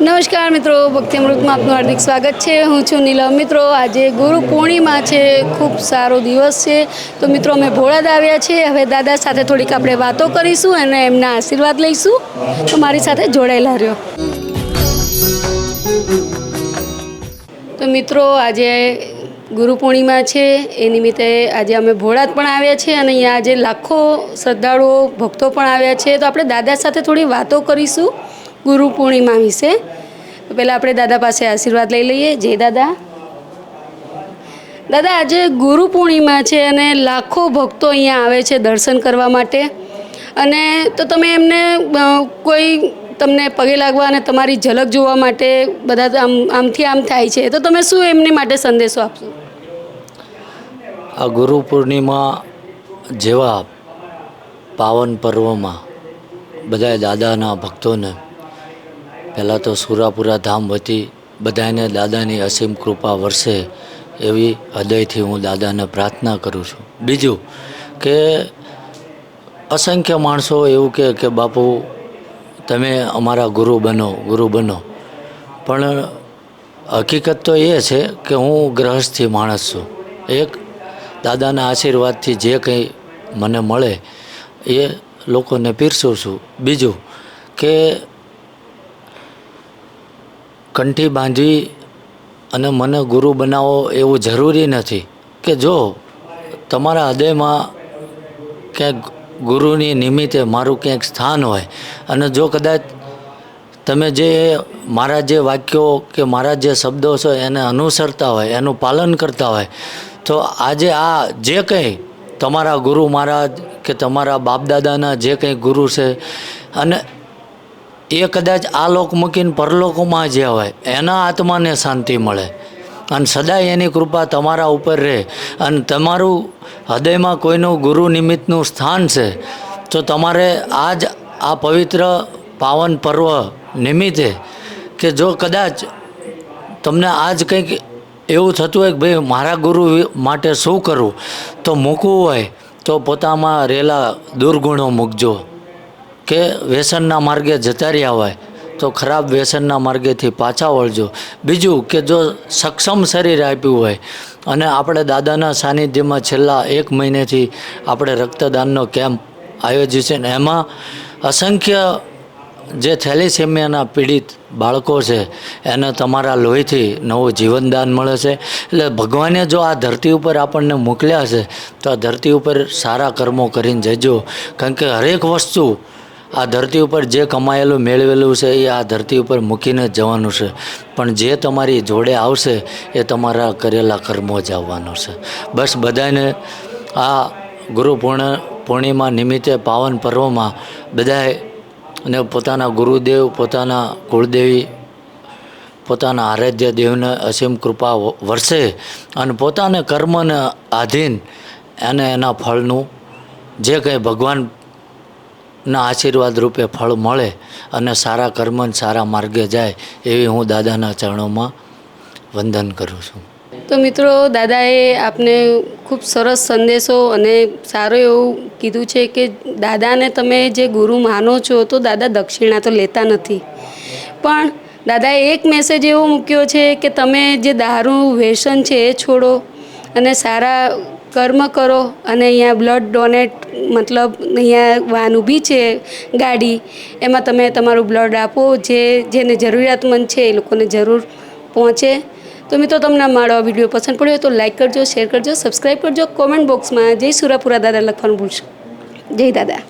નમસ્કાર મિત્રો, ભક્તિ અમૃતમાં આપનું હાર્દિક સ્વાગત છે. હું છું નીલમ. મિત્રો, આજે ગુરુ પૂર્ણિમા છે. ખૂબ સારો દિવસ છે. તો મિત્રો, અમે ભોળાદ આવ્યા છે હવે દાદા સાથે થોડીક આપણે વાતો કરીશું અને એમના આશીર્વાદ લઈશું. તો મારી સાથે જોડાયેલા રહ્યો. તો મિત્રો, આજે ગુરુ પૂર્ણિમા છે. એ નિમિત્તે આજે અમે ભોળાદ પણ આવ્યા છે અને અહીંયા આજે લાખો શ્રદ્ધાળુઓ, ભક્તો પણ આવ્યા છે. તો આપણે દાદા સાથે થોડી વાતો કરીશું. ગુરુ પૂર્ણિમા વિશે. પહેલાં આપણે દાદા પાસે આશીર્વાદ લઈ લઈએ. જય દાદા. દાદા, આજે ગુરુ પૂર્ણિમા છે અને લાખો ભક્તો અહીંયા આવે છે દર્શન કરવા માટે. અને તો તમે એમને કોઈ તમને પગે લાગવા અને તમારી ઝલક જોવા માટે બધા આમ, આમથી આમ થાય છે, તો તમે શું એમની માટે સંદેશો આપશો? આ ગુરુ પૂર્ણિમા જેવા પાવન પર્વમાં બધા દાદાના ભક્તોને પહેલાં તો સુરાપુરા ધામ વતી બધાને દાદાની અસીમ કૃપા વરસે એવી હૃદયથી હું દાદાને પ્રાર્થના કરું છું. બીજું કે અસંખ્ય માણસો એવું કહે કે બાપુ, તમે અમારા ગુરુ બનો ગુરુ બનો. પણ હકીકત તો એ છે કે હું ગ્રહસ્થી માણસ છું. એક દાદાના આશીર્વાદથી જે કંઈ મને મળે એ લોકોને પીરસું છું. બીજું કે કંઠી બાંધવી અને મને ગુરુ બનાવો એવું જરૂરી નથી. કે જો તમારા હૃદયમાં ક્યાંક ગુરુની નિમિત્તે મારું ક્યાંક સ્થાન હોય અને જો કદાચ તમે જે મારા જે વાક્યો કે મારા જે શબ્દો છે એને અનુસરતા હોય, એનું પાલન કરતા હોય, તો આજે આ જે કંઈ તમારા ગુરુ મહારાજ કે તમારા બાપદાદાના જે કંઈ ગુરુ છે અને એ કદાચ આ લોક મૂકીને પરલોકમાં જે હોય એના આત્માને શાંતિ મળે. અને સદાય એની કૃપા તમારા ઉપર રહે. અને તમારું હૃદયમાં કોઈનું ગુરુ નિમિત્તનું સ્થાન છે, તો તમારે આજ આ પવિત્ર પાવન પર્વ નિમિત્તે કે જો કદાચ તમને આજ કંઈક એવું થતું હોય કે ભાઈ મારા ગુરુ માટે શું કરવું તો મૂકવું હોય, તો પોતામાં રહેલા દુર્ગુણો મૂકજો. કે વ્યસનના માર્ગે જતા રહ્યા હોય, તો ખરાબ વ્યસનના માર્ગેથી પાછા વળજો. બીજું કે જો સક્ષમ શરીર આપ્યું હોય, અને આપણે દાદાના સાનિધ્યમાં છેલ્લા એક મહિનેથી આપણે રક્તદાનનો કેમ્પ આયોજ્યો છે, ને એમાં અસંખ્ય જે થેલિસેમિયાના પીડિત બાળકો છે, એને તમારા લોહીથી નવું જીવનદાન મળે છે. એટલે ભગવાને જો આ ધરતી ઉપર આપણને મોકલ્યા છે, તો આ ધરતી ઉપર સારા કર્મો કરીને જજો. કારણ કે હરેક વસ્તુ આ ધરતી ઉપર જે કમાયેલું, મેળવેલું છે, એ આ ધરતી ઉપર મૂકીને જવાનું છે. પણ જે તમારી જોડે આવશે, એ તમારા કરેલા કર્મો જ આવવાનો છે. બસ બધાને આ ગુરુ પૂર્ણ પૂર્ણિમા નિમિત્તે પાવન પર્વમાં બધાએ અને પોતાના ગુરુદેવ, પોતાના કુળદેવી, પોતાના આરાધ્ય દેવને અસીમ કૃપા વરસે અને પોતાને કર્મને આધીન એને એના ફળનું જે કંઈ ભગવાનના આશીર્વાદ રૂપે ફળ મળે અને સારા કર્મ સારા માર્ગે જાય એવી હું દાદાના ચરણોમાં વંદન કરું છું. તો મિત્રો, દાદાએ આપને ખૂબ સરસ સંદેશો અને સારું એવું કીધું છે કે દાદાને તમે જે ગુરુ માનો છો તો દાદા દક્ષિણા તો લેતા નથી. પણ દાદાએ એક મેસેજ એવો મૂક્યો છે કે તમે જે દારૂ વ્યસન છે એ છોડો. અને સારા કર્મ કરો અને અહીંયા બ્લડ ડોનેટ મતલબ અહીંયા વાન ઊભી છે ગાડી, એમાં તમે તમારું બ્લડ આપો, જે જેને જરૂરિયાતમંદ છે એ લોકોને જરૂર પહોંચે. તો મિત્રો, તમને મારો આ વીડિયો પસંદ પડ્યો તો લાઈક કરજો શેર કરજો સબસ્ક્રાઈબ કરજો કોમેન્ટ બોક્સમાં જય સુરાપુરા દાદા લખવાનું ભૂલશો. જય દાદા.